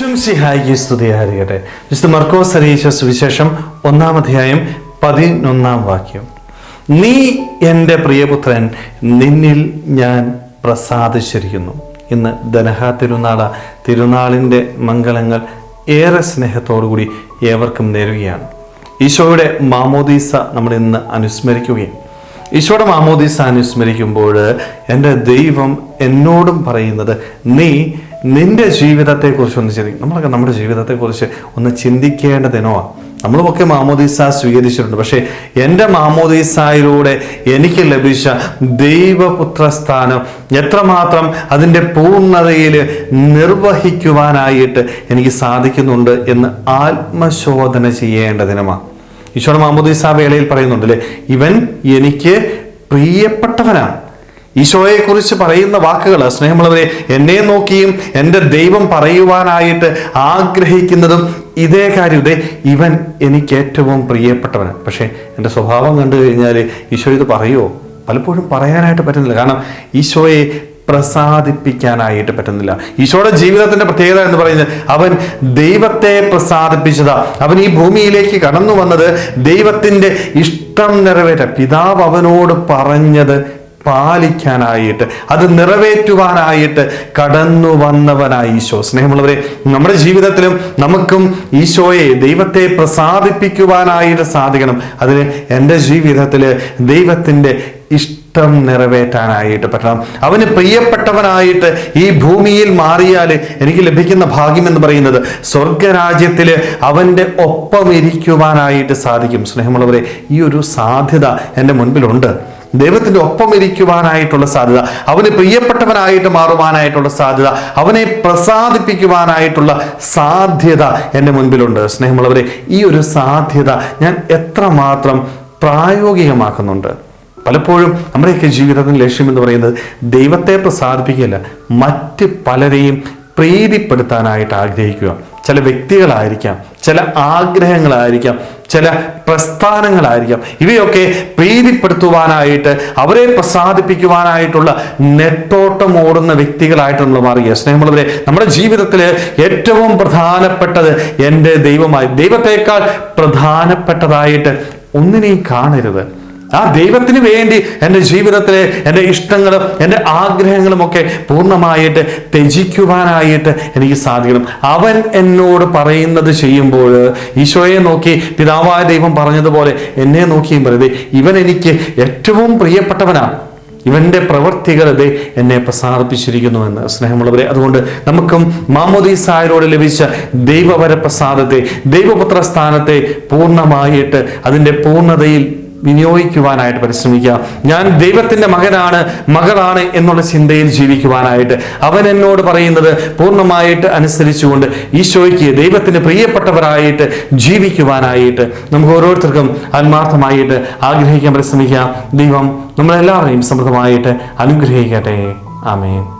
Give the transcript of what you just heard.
ഈശും സിഹായിക്ക് സ്തുതിയായിരിക്കട്ടെ. വിശുദ്ധ മർക്കോസ് അറിയിച്ച സുവിശേഷം ഒന്നാം അധ്യായം പതിനൊന്നാം വാക്യം. നീ എന്റെ പ്രിയപുത്രൻ നിന്നിൽ ഞാൻ പ്രസാദിച്ചിരിക്കുന്നു. ഇന്ന് ദനഹ തിരുനാള തിരുനാളിന്റെ മംഗളങ്ങൾ ഏറെ സ്നേഹത്തോടുകൂടി ഏവർക്കും നേരുകയാണ്. ഈശോയുടെ മാമോദീസ നമ്മൾ ഇന്ന് അനുസ്മരിക്കുകയും ഈശോയുടെ മാമോദീസ അനുസ്മരിക്കുമ്പോൾ എന്റെ ദൈവം എന്നോടും പറയുന്നത് നീ നിന്റെ ജീവിതത്തെക്കുറിച്ച് ഒന്ന് ചിന്തിക്കും നമ്മളൊക്കെ നമ്മുടെ ജീവിതത്തെക്കുറിച്ച് ഒന്ന് ചിന്തിക്കേണ്ട ദിനമാണ് നമ്മളുമൊക്കെ മാമോദീസ സ്വീകരിച്ചിട്ടുണ്ട്. പക്ഷേ എന്റെ മാമോദീസായിലൂടെ എനിക്ക് ലഭിച്ച ദൈവപുത്ര സ്ഥാനം എത്രമാത്രം അതിന്റെ പൂർണതയിൽ നിർവഹിക്കുവാനായിട്ട് എനിക്ക് സാധിക്കുന്നുണ്ട് എന്ന് ആത്മശോധന ചെയ്യേണ്ട ദിനമാണ് ഈശോയുടെ മാമോദീസ വേളയിൽ പറയുന്നുണ്ടല്ലേ ഇവൻ എനിക്ക് പ്രിയപ്പെട്ടവനാണ്. ഈശോയെ കുറിച്ച് പറയുന്ന വാക്കുകൾ സ്നേഹമുള്ളവരെ എന്നെ നോക്കിയും എന്റെ ദൈവം പറയുവാനായിട്ട് ആഗ്രഹിക്കുന്നതും ഇതേ കാര്യം. ഇതേ ഇവൻ എനിക്ക് ഏറ്റവും പ്രിയപ്പെട്ടവനാണ്. പക്ഷേ എന്റെ സ്വഭാവം കണ്ടു കഴിഞ്ഞാൽ ഈശോ ഇത് പറയുമോ പലപ്പോഴും പറയാനായിട്ട് പറ്റുന്നില്ല. കാരണം ഈശോയെ പ്രസാദിപ്പിക്കാനായിട്ട് പറ്റുന്നില്ല. ഈശോയുടെ ജീവിതത്തിന്റെ പ്രത്യേകത എന്ന് പറയുന്നത് അവൻ ദൈവത്തെ പ്രസാദിപ്പിച്ചതാ. അവൻ ഈ ഭൂമിയിലേക്ക് കടന്നു വന്നത് ദൈവത്തിന്റെ ഇഷ്ടം നിറവേറ്റ പിതാവ് അവനോട് പറഞ്ഞത് പാലിക്കാനായിട്ട് അത് നിറവേറ്റുവാനായിട്ട് കടന്നു വന്നവനായി ഈശോ. സ്നേഹമുള്ളവരെ നമ്മുടെ ജീവിതത്തിലും നമുക്കും ഈശോയെ ദൈവത്തെ പ്രസാദിപ്പിക്കുവാനായിട്ട് സാധിക്കണം. അതിന് എന്റെ ജീവിതത്തിൽ ദൈവത്തിന്റെ ഇഷ്ടം നിറവേറ്റാനായിട്ട് പറ്റണം. അവന് പ്രിയപ്പെട്ടവനായിട്ട് ഈ ഭൂമിയിൽ മാറിയാൽ എനിക്ക് ലഭിക്കുന്ന ഭാഗ്യം എന്ന് പറയുന്നത് സ്വർഗരാജ്യത്തിൽ അവന്റെ ഒപ്പം ഇരിക്കുവാനായിട്ട് സാധിക്കും. സ്നേഹമുള്ളവരെ ഈ ഒരു സാധ്യത എന്റെ മുൻപിലുണ്ട്. ദൈവത്തിന്റെ ഒപ്പം ഇരിക്കുവാനായിട്ടുള്ള സാധ്യത അവന് പ്രിയപ്പെട്ടവനായിട്ട് മാറുവാനായിട്ടുള്ള സാധ്യത അവനെ പ്രസാദിപ്പിക്കുവാനായിട്ടുള്ള സാധ്യത എന്റെ മുൻപിലുണ്ട്. സ്നേഹമുള്ളവരെ ഈ ഒരു സാധ്യത ഞാൻ എത്രമാത്രം പ്രായോഗികമാക്കുന്നുണ്ട്. പലപ്പോഴും നമ്മുടെയൊക്കെ ജീവിതത്തിന് ലക്ഷ്യം എന്ന് പറയുന്നത് ദൈവത്തെ പ്രസാദിപ്പിക്കുകയല്ല മറ്റ് പലരെയും പ്രീതിപ്പെടുത്താനായിട്ട് ആഗ്രഹിക്കുക. ചില വ്യക്തികളായിരിക്കാം ചില ആഗ്രഹങ്ങളായിരിക്കാം ചില പ്രസ്ഥാനങ്ങളായിരിക്കാം. ഇവയൊക്കെ പ്രീതിപ്പെടുത്തുവാനായിട്ട് അവരെ പ്രസാദിപ്പിക്കുവാനായിട്ടുള്ള നെട്ടോട്ടം ഓടുന്ന വ്യക്തികളായിട്ട് നമ്മൾ മാറുക സ്നേഹമുള്ളവരെ നമ്മുടെ ജീവിതത്തിൽ ഏറ്റവും പ്രധാനപ്പെട്ടത് എന്റെ ദൈവമായി ദൈവത്തെക്കാൾ പ്രധാനപ്പെട്ടതായിട്ട് ഒന്നിനെയും കാണരുത്. ആ ദൈവത്തിന് വേണ്ടി എന്റെ ജീവിതത്തിലെ എന്റെ ഇഷ്ടങ്ങളും എന്റെ ആഗ്രഹങ്ങളും ഒക്കെ പൂർണമായിട്ട് ത്യജിക്കുവാനായിട്ട് എനിക്ക് സാധിക്കണം. അവൻ എന്നോട് പറയുന്നത് ചെയ്യുമ്പോൾ ഈശോയെ നോക്കി പിതാവായ ദൈവം പറഞ്ഞതുപോലെ എന്നെ നോക്കിയും പറയുന്നത് ഇവൻ എനിക്ക് ഏറ്റവും പ്രിയപ്പെട്ടവനാണ് ഇവന്റെ പ്രവർത്തികൾ ദേ എന്നെ പ്രസാദിപ്പിച്ചിരിക്കുന്നുവെന്ന് സ്നേഹമുള്ളവരെ അതുകൊണ്ട് നമുക്കും മാമോദീസായരോട് ലഭിച്ച ദൈവവര പ്രസാദത്തെ ദൈവപുത്ര സ്ഥാനത്തെ പൂർണമായിട്ട് അതിന്റെ പൂർണതയിൽ വിനിയോഗിക്കുവാനായിട്ട് പരിശ്രമിക്കുക. ഞാൻ ദൈവത്തിന്റെ മകനാണ് മകളാണ് എന്നുള്ള ചിന്തയിൽ ജീവിക്കുവാനായിട്ട്. അവൻ എന്നോട് പറയുന്നത് പൂർണമായിട്ട് അനുസരിച്ചുകൊണ്ട് ഈശോയ്ക്ക് ദൈവത്തിന് പ്രിയപ്പെട്ടവരായിട്ട് ജീവിക്കുവാനായിട്ട്. നമുക്ക് ഓരോരുത്തർക്കും ആത്മാർത്ഥമായിട്ട് ആഗ്രഹിക്കാൻ പരിശ്രമിക്കുക ദൈവം നമ്മളെല്ലാവരെയും സമൃദ്ധമായിട്ട് അനുഗ്രഹിക്കട്ടെ. ആമേൻ.